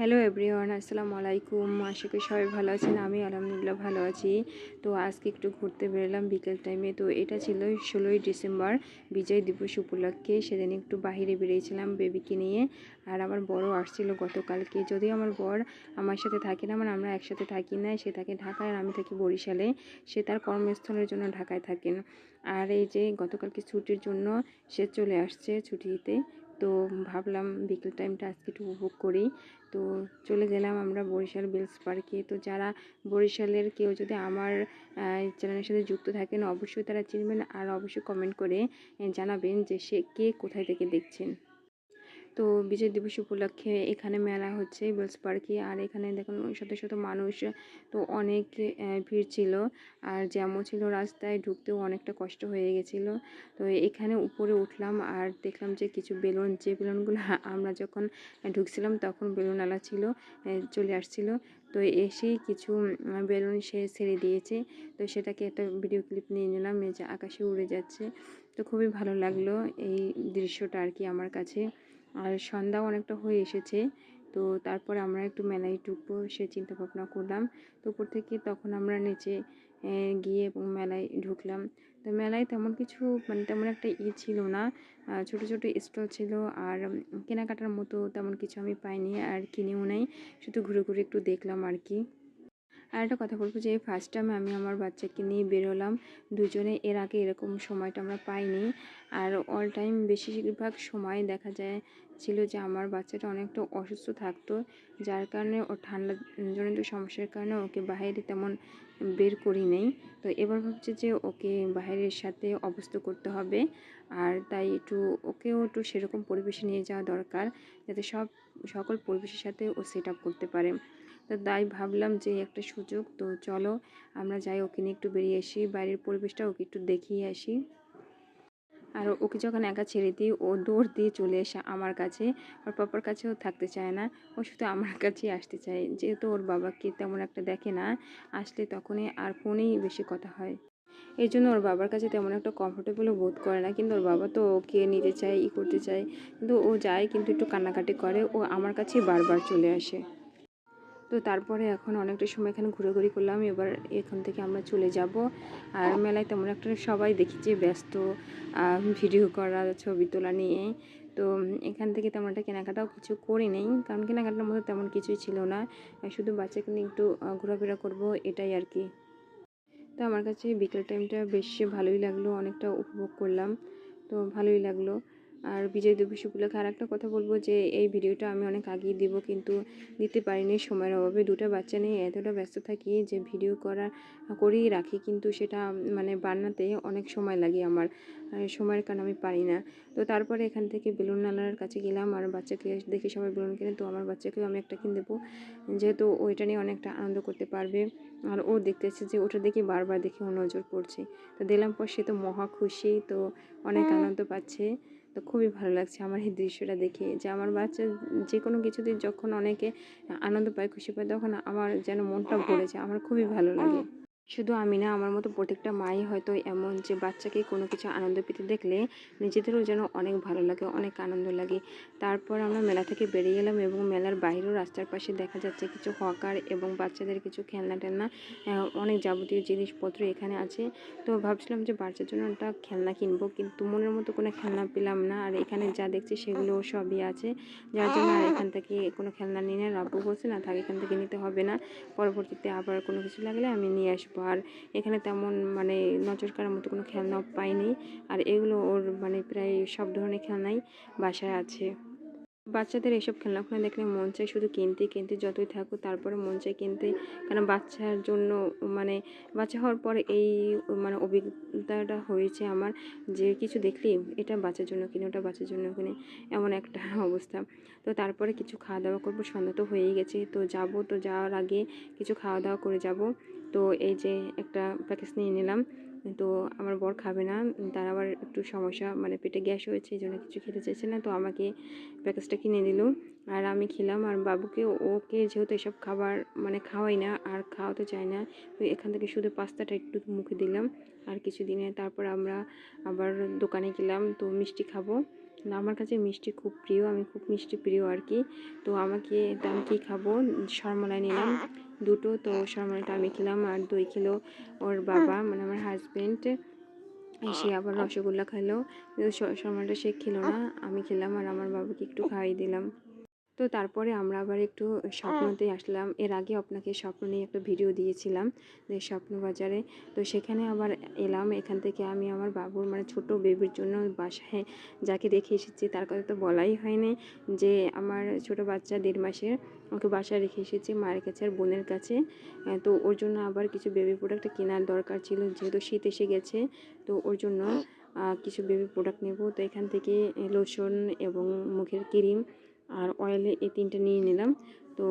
Hello everyone, আসসালামু আলাইকুম। আশা করি সবাই ভালো আছেন। আমি আলহামদুলিল্লাহ ভালো আছি। তো আজকে একটু ঘুরতে বেরোলাম বিকেল টাইমে তো এটা ছিল ষোলোই ডিসেম্বর, বিজয় দিবস উপলক্ষে। সেদিন একটু বাহিরে বেরিয়েছিলাম বেবিকে নিয়ে। আর আমার বড় আসছিল গতকালকে। যদিও আমার বর আমার সাথে থাকে না মানে আমরা একসাথে থাকি না। সে থাকে ঢাকায় আর আমি থাকি বরিশালে। সে তার কর্মস্থলের জন্য ঢাকায় থাকেন। আর এই যে গতকালকে ছুটির জন্য সে চলে আসছে ছুটিতে। তো ভাবলাম বিকেল টাইমটা আজকে একটু উপভোগ করি। তো চলে গেলাম আমরা বরিশাল বেলস পার্কে তো যারা বরিশালের কেউ যদি আমার চ্যানেলের সাথে যুক্ত থাকেন, অবশ্যই তারা চিনবেন আর অবশ্যই কমেন্ট করে জানাবেন যে সে কে কোথায় থেকে দেখছেন। তো বিজয় দিবস উপলক্ষে এখানে মেলা হচ্ছে বেলস পার্কে আর এখানে দেখুন শত শত মানুষ, তো অনেক ভিড় ছিল। আর জ্যামও ছিল রাস্তায়, ঢুকতেও অনেকটা কষ্ট হয়ে গেছিল। তো এখানে উপরে উঠলাম আর দেখলাম যে কিছু বেলুন, যে বেলুনগুলো আমরা যখন ঢুকছিলাম তখন বেলুনওয়ালা ছিল চলে আসছিল। তো এসেই কিছু বেলুন সে ছেড়ে দিয়েছে। তো সেটাকে একটা ভিডিও ক্লিপ নিয়ে নিলাম যে আকাশে উড়ে যাচ্ছে। তো খুবই ভালো লাগল এই দৃশ্যটা আর কি আমার কাছে। আর সন্ধ্যাও অনেকটা হয়ে এসেছে, তো তারপর আমরা একটু মেলায় ঢুকবো সে চিন্তা ভাবনা করলাম। তো উপর থেকে তখন আমরা নিচে গিয়ে এবং মেলায় ঢুকলাম। তো মেলায় তেমন কিছু মানে তেমন একটা ই ছিল না। ছোট ছোট স্টল ছিল আর কেনাকাটার মতো তেমন কিছু আমি পাইনি আর কিনেও নাই। শুধু ঘুরে ঘুরে একটু দেখলাম আর কি। আর একটা কথা বলব যে ফার্স্ট টাইম আমি আমার বাচ্চাকে নিয়ে বেরোলাম দুজনে এর আগে এরকম সময়টা আমরা পাইনি। আর অল টাইম বেশিরভাগ সময় দেখা যায় ছিল যে আমার বাচ্চাটা অনেকটা অসুস্থ থাকতো, যার কারণে ও ঠান্ডা জনিত সমস্যার কারণে ওকে বাইরে তেমন বের করি নেই। তো এবার ভাবছি যে ওকে বাইরের সাথে অবস্থ করতে হবে, আর তাই একটু ওকেও একটু সেরকম পরিবেশে নিয়ে যাওয়া দরকার, যাতে সব, সকল পরিবেশের সাথে ও সেট আপ করতে পারে। তো তাই ভাবলাম যে একটা সুযোগ, তো চলো আমরা যাই, ওকে নিয়ে একটু বেরিয়ে আসি, বাইরের পরিবেশটা ওকে একটু দেখিয়ে আসি। আর ওকে যখন একা ছেড়ে দিই ও দৌড় দিয়ে চলে আসে আমার কাছে, ওর পাপার কাছেও থাকতে চায় না, ও শুধু আমার কাছেই আসতে চায়। যেহেতু ওর বাবাকে তেমন একটা দেখে না, আসলে তখনই আর ফোনেই বেশি কথা হয়। এই জন্য ওর বাবার কাছে তেমন একটা কমফোর্টেবলও বোধ করে না, কিন্তু ওর বাবা তো ওকে নিতে চায়, ই করতে চায়। কিন্তু ও যায়, কিন্তু একটু কান্নাকাটি করে, ও আমার কাছেই বারবার চলে আসে। তো তারপরে এখন অনেকটা সময় এখানে ঘুরে করলাম, এবার এখান থেকে আমরা চলে যাব। আর মেলায় তেমন একটা সবাই দেখি যে ব্যস্ত ভিডিও করা, ছবি তোলা নিয়ে। তো এখান থেকে তেমন একটা কেনাকাটাও কিছু করি নেই, কারণ কেনাকাটার মধ্যে তেমন কিছুই ছিল না। শুধু বাচ্চাকে নিয়ে একটু ঘোরাফেরা করব, এটাই আর কি। তো আমার কাছে বিকেল টাইমটা বেশ ভালোই লাগল, অনেকটা উপভোগ করলাম। তো ভালোই লাগল। আর বিজয় দিবস উপলক্ষে আর একটা কথা বলব যে, এই ভিডিওটা আমি অনেক আগেই দিব কিন্তু দিতে পারিনি সময়ের অভাবে। দুটো বাচ্চা নিয়ে এতটা ব্যস্ত থাকি যে, ভিডিও করা করেই রাখি কিন্তু সেটা মানে বানাতে অনেক সময় লাগে আমার। সময়ের কারণে আমি পারি না। তো তারপরে এখান থেকে বেলুন নালার কাছে গেলাম আর বাচ্চাকে দেখে সবাই বেলুন কিনে তো আমার বাচ্চাকেও আমি একটা কিনে দেবো? যেহেতু ওইটা নিয়ে অনেকটা আনন্দ করতে পারবে। আর ও দেখতেছে যে, ওটা দেখে বারবার দেখে ও নজর পড়ছে। তো দিলাম পর সে তো মহা খুশি, তো অনেক আনন্দ পাচ্ছে। তো খুবই ভালো লাগছে আমার এই দৃশ্যটা দেখে যে আমার বাচ্চা যে কোনো কিছুতে যখন অনেকে আনন্দ পায়, খুশি পায়, তখন আমার যেন মনটা ভরে যায়। আমার খুবই ভালো লাগে। শুধু আমি না, আমার মতো প্রত্যেকটা মাই হয়তো এমন যে বাচ্চাকে কোনো কিছু আনন্দ পেতে দেখলে নিজেদেরও যেন অনেক ভালো লাগে, অনেক আনন্দ লাগে। তারপর আমরা মেলা থেকে বেরিয়ে গেলাম এবং মেলার বাইরেও রাস্তার পাশে দেখা যাচ্ছে কিছু হকার এবং বাচ্চাদের কিছু খেলনা টেলনা অনেক যাবতীয় জিনিসপত্র এখানে আছে। তো ভাবছিলাম যে বাচ্চার জন্য একটা খেলনা কিনবো, কিন্তু মনের মতো কোনো খেলনা পেলাম না। আর এখানে যা দেখছি সেগুলো সবই আছে। যার জন্য আর এখান থেকে কোনো খেলনা নিয়ে নেয় রাব্বু বলছে না, থাকে এখান থেকে নিতে হবে না, পরবর্তীতে আবার কোনো কিছু লাগলে আমি নিয়ে আসব। আর এখানে তেমন মানে নজর কাড়ার মতো কোনো খেলনা পাইনি। আর এগুলো ওর মানে প্রায় সব ধরনের খেলনাই বাসায় আছে। বাচ্চাদের এসব খেলনাখুনা দেখলে মন চায় শুধু কিনতে কিনতে যতই থাকুক তারপরে মন চায় কিনতে। কারণ বাচ্চার জন্য মানে বাচ্চা হওয়ার পর এই মানে অভিজ্ঞতাটা হয়েছে আমার যে কিছু দেখলি এটা বাচ্চার জন্য কিনে, ওটা বাচ্চার জন্য কিনে, এমন একটা অবস্থা। তো তারপরে কিছু খাওয়া দাওয়া করব, সন্ধ্যা তো হয়েই গেছে। তো যাব, তো যাওয়ার আগে কিছু খাওয়া দাওয়া করে যাব। তো এই যে একটা প্যাকেজ নিয়ে নিলাম, তো আমার বর খাবে না, তার আবার একটু সমস্যা মানে পেটে গ্যাস হয়েছে, এই জন্য কিছু খেতে চাইছে না, তো আমাকে প্যাকেজটা কিনে দিল। আর আমি খেলাম, আর বাবুকে, ওকে যেহেতু এসব খাবার মানে খাওয়াই না, আর খাওয়াতে চায় না, তো এখান থেকে শুধু পাস্তাটা একটু মুখে দিলাম, আর কিছু দিনে তারপর আমরা আবার দোকানে গেলাম, তো মিষ্টি খাব। আমার কাছে মিষ্টি খুব প্রিয়, আমি খুব মিষ্টি প্রিয় আর কি। তো আমাকে আমি কী খাব? সরমলাই নিলাম। দুটো, তো সরমলাইটা আমি খেলাম আর দই খেলো ওর বাবা মানে আমার হাজব্যান্ড সে আবার রসগোল্লা খেলো। সরমলাটা সে খেলো না, আমি খেলাম আর আমার বাবাকে একটু খাইয়ে দিলাম। তো তারপরে আমরা আবার একটু স্বপ্নতে আসলাম। এর আগে আপনাকে স্বপ্ন নিয়ে একটা ভিডিও দিয়েছিলাম যে স্বপ্ন বাজারে তো সেখানে আবার এলাম। এখান থেকে আমি আমার বাবুর মানে ছোট বেবির জন্য বাসায় যাকে রেখে এসেছি তার কথা তো বলাই হয়নি যে আমার ছোট বাচ্চা দেড় মাসের ওকে বাসায় রেখে এসেছি মায়ের কাছে আর বোনের কাছে। তো ওর জন্য আবার কিছু বেবি প্রোডাক্ট কেনার দরকার ছিল যেহেতু শীত এসে গেছে তো ওর জন্য কিছু বেবি প্রোডাক্ট নেব। তো এখান থেকে লোশন এবং মুখের ক্রিম আর অয়েলে এই তিনটে নিয়ে নিলাম। তো